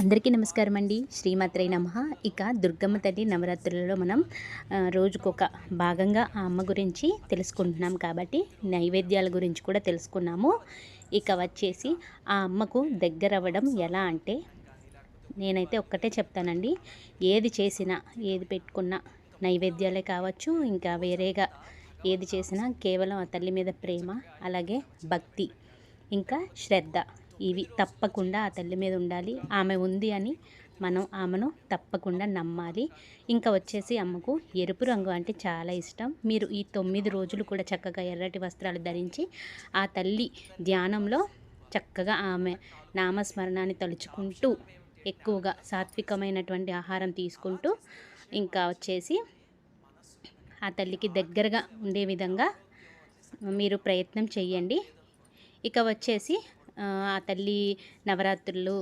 అందరికీ నమస్కారం అండి శ్రీమాత్రై నమ. ఇక దుర్గమ్మ తల్లి నవరాత్రులలో మనం రోజుకొక భాగంగా ఆ అమ్మ గురించి తెలుసుకుంటున్నాం కాబట్టి నైవేద్యాల గురించి కూడా తెలుసుకున్నాము. ఇక వచ్చేసి ఆ అమ్మకు దగ్గర అవ్వడం ఎలా అంటే నేనైతే ఒక్కటే చెప్తానండి. ఏది చేసినా ఏది పెట్టుకున్నా నైవేద్యాలే కావచ్చు ఇంకా వేరేగా ఏది చేసినా కేవలం ఆ తల్లి మీద ప్రేమ అలాగే భక్తి ఇంకా శ్రద్ధ. ఇవి తప్పకుండా ఆ తల్లి మీద ఉండాలి. ఆమె ఉంది అని మనం ఆమెను తప్పకుండా నమ్మాలి. ఇంకా వచ్చేసి అమ్మకు ఎరుపు రంగు అంటే చాలా ఇష్టం. మీరు ఈ తొమ్మిది రోజులు కూడా చక్కగా ఎర్రటి వస్త్రాలు ధరించి ఆ తల్లి ధ్యానంలో చక్కగా ఆమె నామస్మరణాన్ని తలుచుకుంటూ ఎక్కువగా సాత్వికమైనటువంటి ఆహారం తీసుకుంటూ ఇంకా వచ్చేసి ఆ తల్లికి దగ్గరగా ఉండే విధంగా మీరు ప్రయత్నం చేయండి ఇక వచ్చేసి ఆ తల్లి నవరాత్రులు